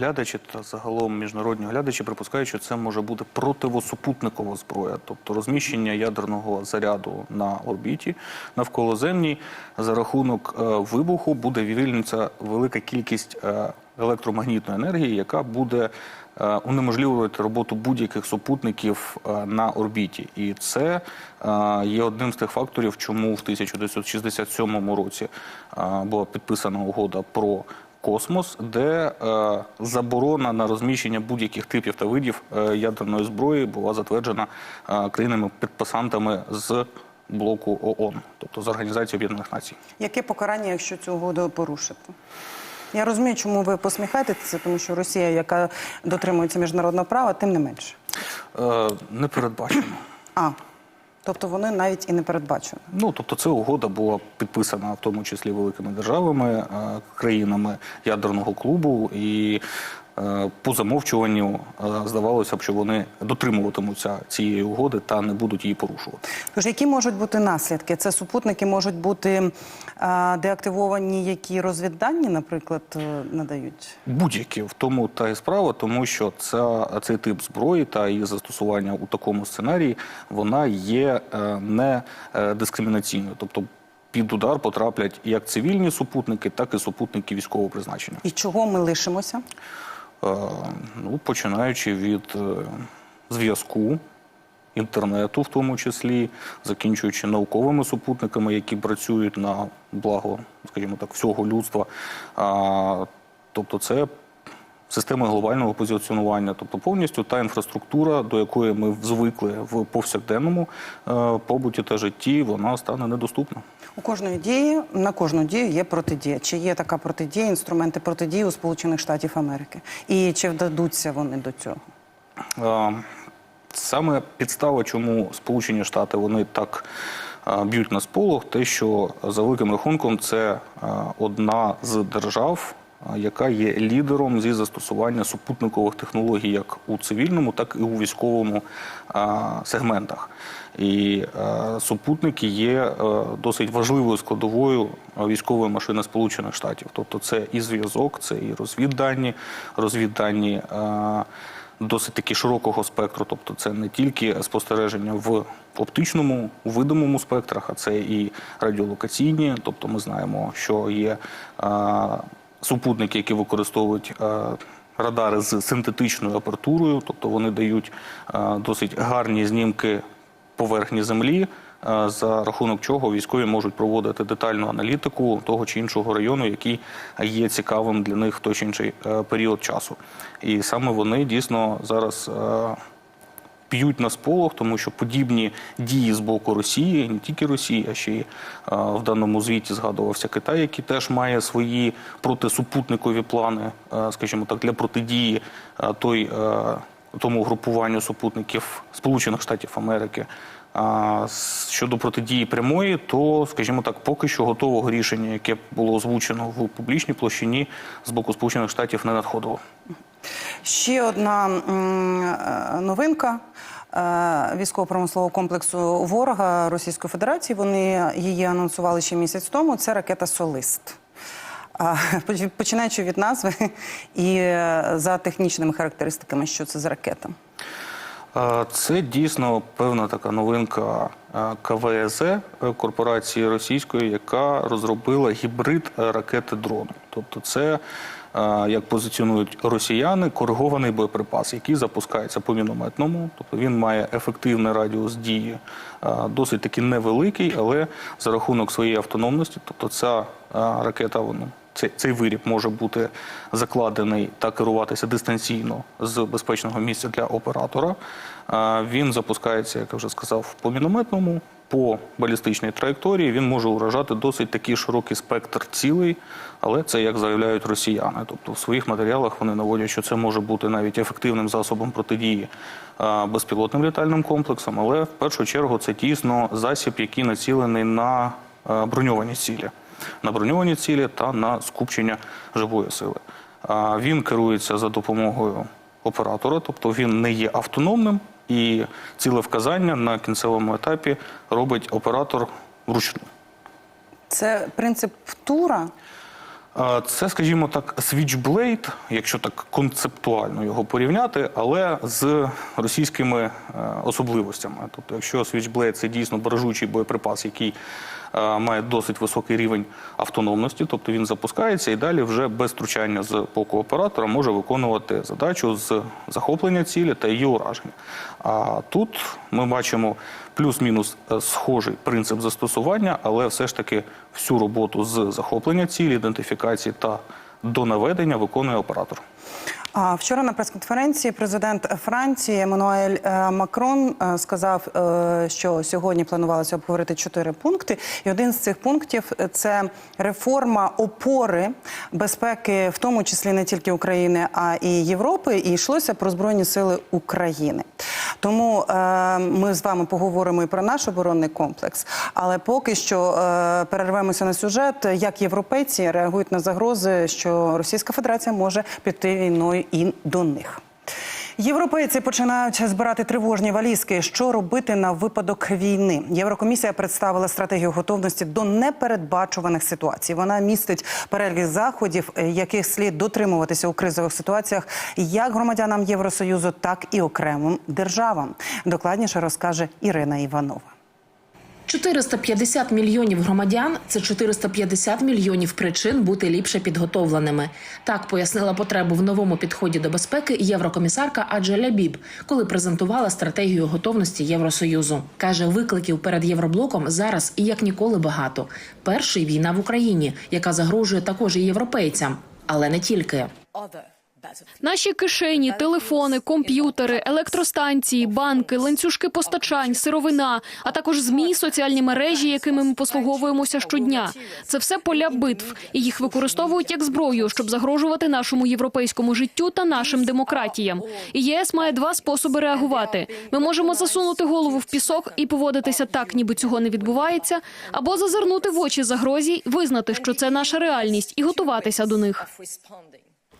Глядачі та загалом міжнародні глядачі припускають, що це може бути противосупутникова зброя, тобто розміщення ядерного заряду на орбіті навколоземній за рахунок е, вибуху буде вивільнитися велика кількість е, електромагнітної енергії, яка буде е, унеможливувати роботу будь-яких супутників на орбіті. І це є одним з тих факторів, чому в 1967 році була підписана угода про космос, де е, заборона на розміщення будь-яких типів та видів е, ядерної зброї була затверджена е, країнами-підписантами з блоку ООН, тобто з Організації Об'єднаних Націй. Яке покарання, якщо цю угоду порушити? Я розумію, чому ви посміхаєтеся, тому що Росія, яка дотримується міжнародного права, тим не менше. Е, не передбачено. А, тобто вони навіть і не передбачені. Ну, тобто, ця угода була підписана в тому числі великими державами, е, країнами ядерного клубу, і по замовчуванню е, здавалося б, що вони дотримуватимуться цієї угоди та не будуть її порушувати. Тож, які можуть бути наслідки? Це супутники можуть бути деактивовані, які розвіддані, наприклад, е, надають. Будь-які в тому та й справа, тому що ця, цей тип зброї та її застосування у такому сценарії вона є е, не е, дискримінаційною, тобто. Під удар потраплять як цивільні супутники, так і супутники військового призначення. І чого ми лишимося? Е, ну, починаючи від е, зв'язку, інтернету, в тому числі, закінчуючи науковими супутниками, які працюють на благо, скажімо так, всього людства. Тобто, це система глобального позиціонування, тобто повністю та інфраструктура, до якої ми звикли в повсякденному е, побуті та житті, вона стане недоступна. У кожної дії на кожну дію є протидія. Чи є така протидія, інструменти протидії у Сполучених Штатів Америки? І чи вдадуться вони до цього? Саме підстава, чому Сполучені Штати вони так б'ють на сполох, те, що за великим рахунком це одна з держав, яка є лідером зі застосування супутникових технологій як у цивільному, так і у військовому сегментах. І супутники є е, досить важливою складовою військової машини Сполучених Штатів. Тобто, це і зв'язок, це і розвіддані, розвіддані. Досить таки широкого спектру, тобто це не тільки спостереження в оптичному, видимому спектрах, а це і радіолокаційні. Тобто ми знаємо, що є супутники, які використовують е, радари з синтетичною апаратурою, тобто вони дають е, досить гарні знімки поверхні землі. е, За рахунок чого військові можуть проводити детальну аналітику того чи іншого району, який є цікавим для них в той чи інший період часу. І саме вони дійсно зараз п'ють на сполох, тому що подібні дії з боку Росії, не тільки Росії, а ще й в даному звіті згадувався Китай, який теж має свої протисупутникові плани, скажімо так, для протидії той, тому групуванню супутників Сполучених Штатів Америки. Щодо протидії прямої, то, скажімо так, поки що готового рішення, яке було озвучено в публічній площині з боку Сполучених Штатів, не надходило. Ще одна е, новинка е, військово-промислового комплексу ворога Російської Федерації. Вони її анонсували ще місяць тому. Це ракета Солист. Починаючи від назви і е, за технічними характеристиками, що це за ракета. Це дійсно певна така новинка е, корпорації російської, яка розробила гібрид ракети дрону. Тобто, це як позиціонують росіяни, коригований боєприпас, який запускається по мінометному. Тобто він має ефективний радіус дії, досить таки невеликий, але за рахунок своєї автономності, тобто ця ракета, вона цей, цей виріб може бути закладений та керуватися дистанційно з безпечного місця для оператора. Він запускається, як я вже сказав, по мінометному, по балістичній траєкторії. Він може уражати досить такий широкий спектр цілей, але це як заявляють росіяни. Тобто в своїх матеріалах вони наводять, що це може бути навіть ефективним засобом протидії безпілотним літальним комплексам, але в першу чергу це дійсно засіб, який націлений на броньовані цілі на броньовані цілі та на скупчення живої сили. Він керується за допомогою оператора, тобто він не є автономним, і ціле вказання на кінцевому етапі робить оператор вручну. Це принцип тура. Це, скажімо так, Switchblade, якщо так концептуально його порівняти, але з російськими е, особливостями. Тобто, якщо Switchblade – це дійсно бережучий боєприпас, який має досить високий рівень автономності, тобто він запускається і далі вже без втручання з боку оператора може виконувати задачу з захоплення цілі та її ураження. А тут ми бачимо плюс-мінус е, схожий принцип застосування, але все ж таки всю роботу з захоплення цілі, ідентифікації та до наведення виконує оператор. Вчора на прес-конференції президент Франції Еммануель е, Макрон е, сказав, е, що сьогодні планувалося обговорити чотири пункти, і один з цих пунктів це реформа опори безпеки, в тому числі не тільки України, а і Європи. І йшлося про збройні сили України. Тому е, ми з вами поговоримо і про наш оборонний комплекс. Але поки що е, перервемося на сюжет, як європейці реагують на загрози, що Російська Федерація може піти війною і до них. Європейці починають збирати тривожні валізки. Що робити на випадок війни? Єврокомісія представила стратегію готовності до непередбачуваних ситуацій. Вона містить перелік заходів, е, яких слід дотримуватися у кризових ситуаціях, як громадянам Євросоюзу, так і окремим державам. Докладніше розкаже Ірина Іванова. 450 мільйонів громадян це 450 мільйонів причин бути ліпше підготовленими. Так пояснила потребу в новому підході до безпеки єврокомісарка Аджеля Біб, коли презентувала стратегію готовності Євросоюзу. каже, викликів перед євроблоком зараз і як ніколи багато. Перший війна в Україні, яка загрожує також і європейцям, але не тільки. Наші кишені, телефони, комп'ютери, електростанції, банки, ланцюжки постачань, сировина, а також змі, соціальні мережі, якими ми послуговуємося щодня. Це все поля битв, і їх використовують як зброю, щоб загрожувати нашому європейському життю та нашим демократіям. І ЄС має два способи реагувати: ми можемо засунути голову в пісок і поводитися так, ніби цього не відбувається, або зазирнути в очі загрозі, визнати, що це наша реальність, і готуватися до них.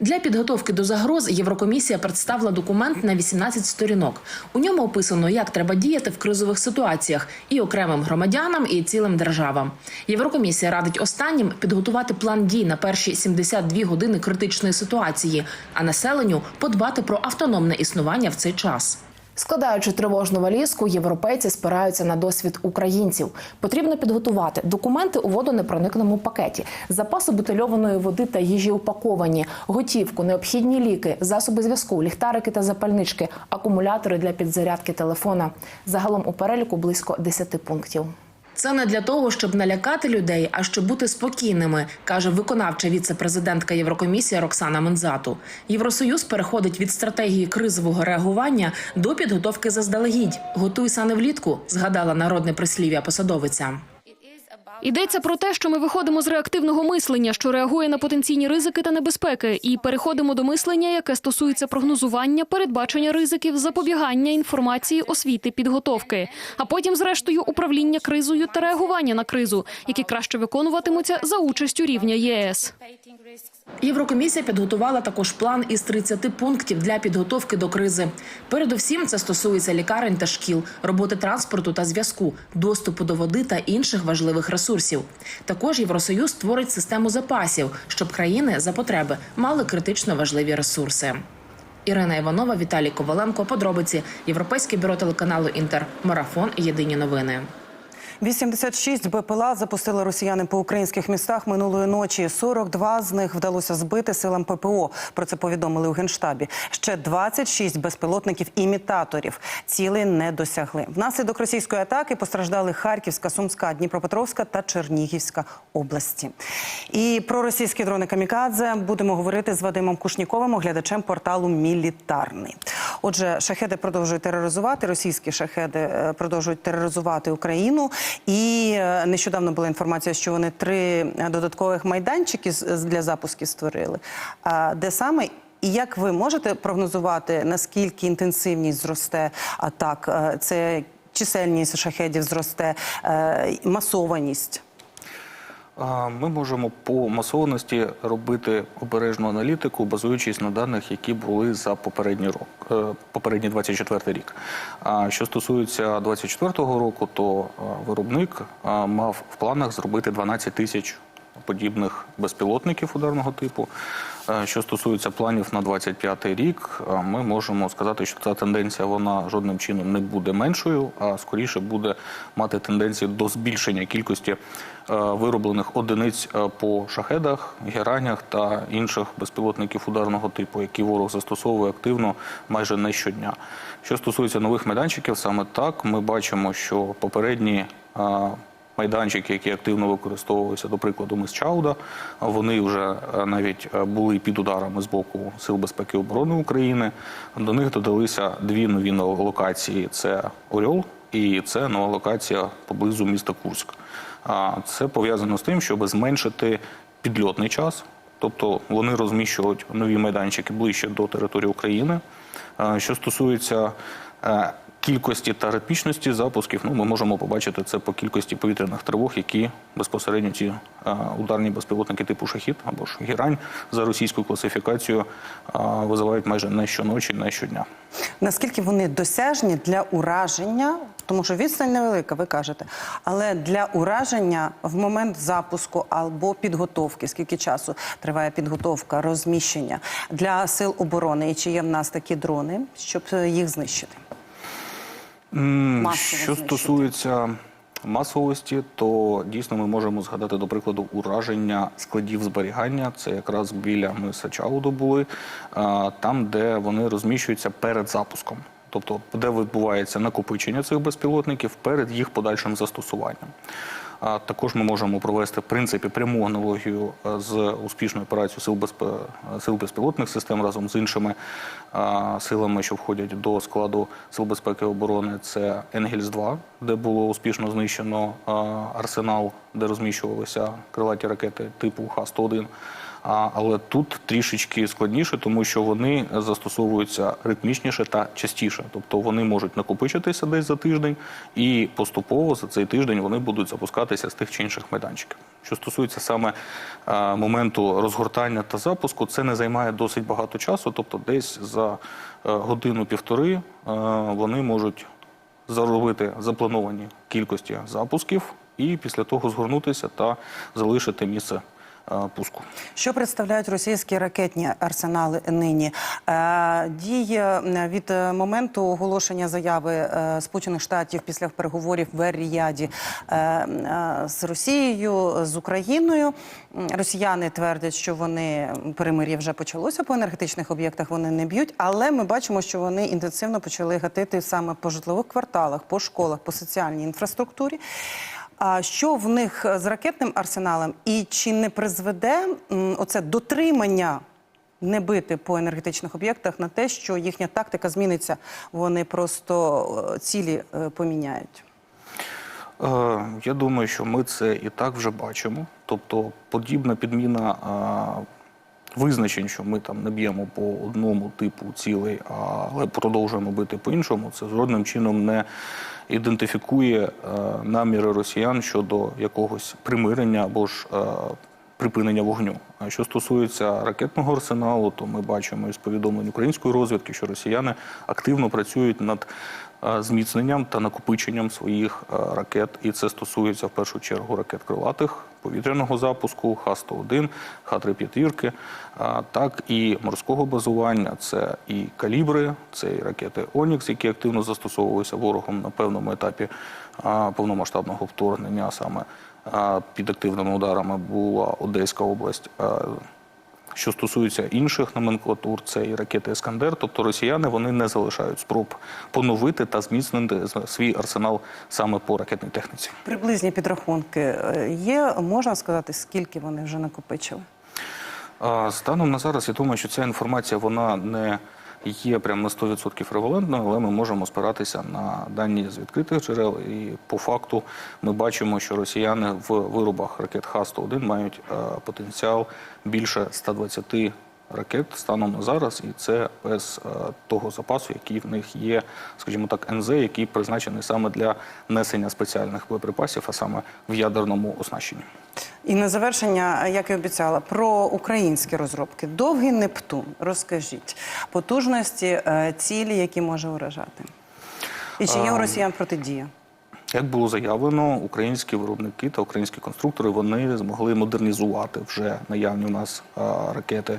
Для підготовки до загроз Єврокомісія представила документ на 18 сторінок. У ньому описано, як треба діяти в кризових ситуаціях і окремим громадянам, і цілим державам. Єврокомісія радить останнім підготувати план дій на перші 72 години критичної ситуації, а населенню подбати про автономне існування в цей час. Складаючи тривожну валізку, європейці спираються на досвід українців. Потрібно підготувати документи у водонепроникному пакеті, запаси бутильованої води та їжі упаковані, готівку, необхідні ліки, засоби зв'язку, ліхтарики та запальнички, акумулятори для підзарядки телефона. Загалом у переліку близько 10 пунктів. Це не для того, щоб налякати людей, а щоб бути спокійними, каже виконавча віце-президентка Єврокомісії Роксана Мензату. Євросоюз переходить від стратегії кризового реагування до підготовки заздалегідь. Готуйся не влітку, згадала народне прислів'я посадовиця. Йдеться про те, що ми виходимо з реактивного мислення, що реагує на потенційні ризики та небезпеки, і переходимо до мислення, яке стосується прогнозування, передбачення ризиків, запобігання інформації, освіти, підготовки, а потім, зрештою, управління кризою та реагування на кризу, які краще виконуватимуться за участю рівня ЄС. Єврокомісія підготувала також план із 30 пунктів для підготовки до кризи. Передусім, це стосується лікарень та шкіл, роботи транспорту та зв'язку, доступу до води та інших важливих ресурсів. Також Євросоюз створить систему запасів, щоб країни за потреби мали критично важливі ресурси. Ірина Іванова, Віталій Коваленко. Подробиці Європейське бюро телеканалу Інтер. Марафон. Єдині новини. 86 БПЛА запустили росіяни по українських містах минулої ночі. 42 з них вдалося збити силам ППО. Про це повідомили у генштабі. Ще 26 безпілотників-імітаторів цілей не досягли. Внаслідок російської атаки постраждали Харківська, Сумська, Дніпропетровська та Чернігівська області. І про російські дрони Камікадзе будемо говорити з Вадимом Кушніковим, оглядачем порталу Мілітарний. Отже, шахеди продовжують тероризувати. Російські шахеди е, продовжують тероризувати Україну. І е, нещодавно була інформація, що вони три е, додаткових майданчики для запусків створили. Де саме? І як ви можете прогнозувати, наскільки інтенсивність зросте атак? Е, Це чисельність шахедів зросте, масованість? Ми можемо по масованості робити обережну аналітику, базуючись на даних, які були за попередній рок, е, попередній 24 рік. А що стосується 24 року, то е, виробник е, мав в планах зробити 12 тисяч подібних безпілотників ударного типу. Е, Що стосується планів на 25-й рік, е, ми можемо сказати, що ця тенденція вона жодним чином не буде меншою, а скоріше буде мати тенденцію до збільшення кількості е, вироблених одиниць по шахедах, геранях та інших безпілотників ударного типу, які ворог застосовує активно майже не щодня. Що стосується нових майданчиків, саме так ми бачимо, що попередні майданчики, які активно використовувалися, до прикладу, мис Чауда, вони вже е, навіть е, були під ударами з боку Сил безпеки і оборони України. До них додалися дві нові локації: це Орел і це нова локація поблизу міста Курськ. Це пов'язано з тим, щоб зменшити підльотний час. Тобто вони розміщують нові майданчики ближче до території України. Е, Що стосується кількості та ритмічності запусків, ну ми можемо побачити це по кількості повітряних тривог, які безпосередньо ці ударні безпілотники типу шахід або ж гірань за російською класифікацією визивають майже не щоночі, не щодня. Наскільки вони досяжні для ураження, тому що відстань невелика, ви кажете, але для ураження в момент запуску або підготовки, скільки часу триває підготовка, розміщення для сил оборони, і чи є в нас такі дрони, щоб е, їх знищити? Масово Що знищити. стосується масовості, то дійсно ми можемо згадати, до прикладу, ураження складів зберігання. Це якраз біля миса Чауду були, а, там, де вони розміщуються перед запуском. Тобто, де відбувається накопичення цих безпілотників перед їх подальшим застосуванням. А також ми можемо провести в принципі пряму аналогію е, з успішною операцією сил, безп... сил безпілотних систем разом з іншими а, силами, що входять до складу сил безпеки і оборони. Це Енгельс 2 де було успішно знищено а, арсенал, де розміщувалися крилаті ракети типу Х-101. А, але тут трішечки складніше, тому що вони застосовуються ритмічніше та частіше. Тобто вони можуть накопичитися десь за тиждень, і поступово за цей тиждень вони будуть запускатися з тих чи інших майданчиків. Що стосується саме а, моменту розгортання та запуску, це не займає досить багато часу, тобто десь за е, годину-півтори е, вони можуть заробити заплановані кількості запусків і після того згорнутися та залишити місце пуску. Що представляють російські ракетні арсенали нині? Е, Діє е, від е, моменту оголошення заяви е, Сполучених Штатів після переговорів в Ер-Ріяді е, е, з Росією, з Україною. Росіяни твердять, що вони перемир'я вже почалося по енергетичних об'єктах. Вони не б'ють, але ми бачимо, що вони інтенсивно почали гатити саме по житлових кварталах, по школах, по соціальній інфраструктурі. А що в них з ракетним арсеналом, і чи не призведе оце дотримання не бити по енергетичних об'єктах на те, що їхня тактика зміниться, вони просто е, цілі е, поміняють? Е, Я думаю, що ми це і так вже бачимо. Тобто, подібна підміна е, визначень, що ми там не б'ємо по одному типу цілей, але продовжуємо бити по іншому, це жодним чином не ідентифікує е, наміри росіян щодо якогось примирення або ж е, припинення вогню. А що стосується ракетного арсеналу, то ми бачимо із повідомлень української розвідки, що росіяни активно працюють над зміцненням та накопиченням своїх е, ракет, і це стосується в першу чергу ракет крилатих, повітряного запуску, Х-101, Х-3 п'ятірки, так і морського базування. Це і калібри, це і ракети Онікс, які активно застосовувалися ворогом на певному етапі повномасштабного вторгнення, саме під активними ударами була Одеська область. Що стосується інших номенклатур, це і ракети Ескандер, Тобто росіяни вони не залишають спроб поновити та зміцнити свій арсенал саме по ракетній техніці. Приблизні підрахунки е, є, можна сказати, скільки вони вже накопичили? Станом на зараз я думаю, що ця інформація вона не є прям на 100% ревалентною, але ми можемо спиратися на дані з відкритих джерел. І по факту ми бачимо, що росіяни в виробах ракет Х-101 мають е, потенціал більше 120 ракет станом на зараз, і це без е, того запасу, який в них є, скажімо так, НЗ, який призначений саме для несення спеціальних боєприпасів, а саме в ядерному оснащенні. І на завершення, як і обіцяла, про українські розробки. Довгий Нептун. Розкажіть потужності е, цілі, які може уражати. І чи є у росіян протидія? Як було заявлено, українські виробники та українські конструктори вони змогли модернізувати вже наявні у нас ракети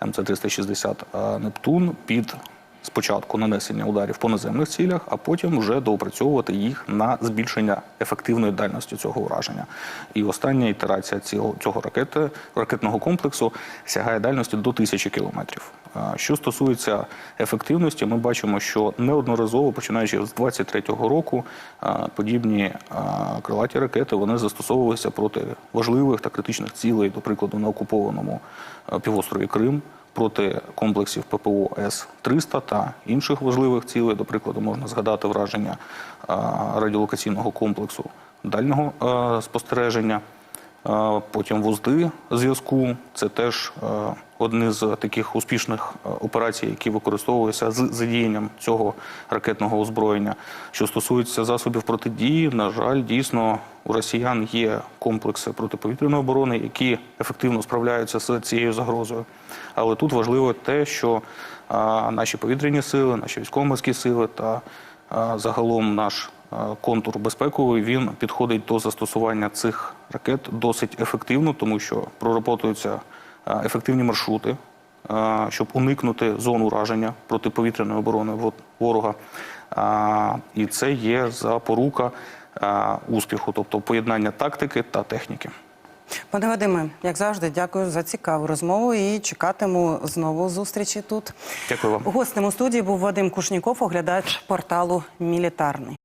МЦ-360 Нептун під спочатку нанесення ударів по наземних цілях, а потім вже доопрацьовувати їх на збільшення ефективної дальності цього ураження. І остання ітерація цього, цього ракети, ракетного комплексу сягає дальності до тисячі кілометрів. Що стосується ефективності, ми бачимо, що неодноразово, починаючи з 23-го року, подібні крилаті ракети вони застосовувалися проти важливих та критичних цілей, до прикладу, на окупованому півострові Крим. Проти комплексів ППО С-300 та інших важливих цілей, до прикладу, можна згадати враження радіолокаційного комплексу дальнього спостереження. Потім вузди зв'язку. Це теж е, одні з таких успішних е, операцій, які використовувалися з задіянням цього ракетного озброєння. Що стосується засобів протидії, на жаль, дійсно у росіян є комплекси протиповітряної оборони, які ефективно справляються з цією загрозою. Але тут важливо те, що наші повітряні сили, наші військово-морські сили та загалом наш контур безпековий він підходить до застосування цих ракет досить ефективно, тому що проработуються а, ефективні маршрути, щоб уникнути зон ураження протиповітряної оборони ворога. І це є запорука успіху, тобто поєднання тактики та техніки. Пане Вадиме, як завжди, дякую за цікаву розмову і чекатиму знову зустрічі тут. Дякую вам. Гостем у студії був Вадим Кушніков, оглядач порталу Мілітарний.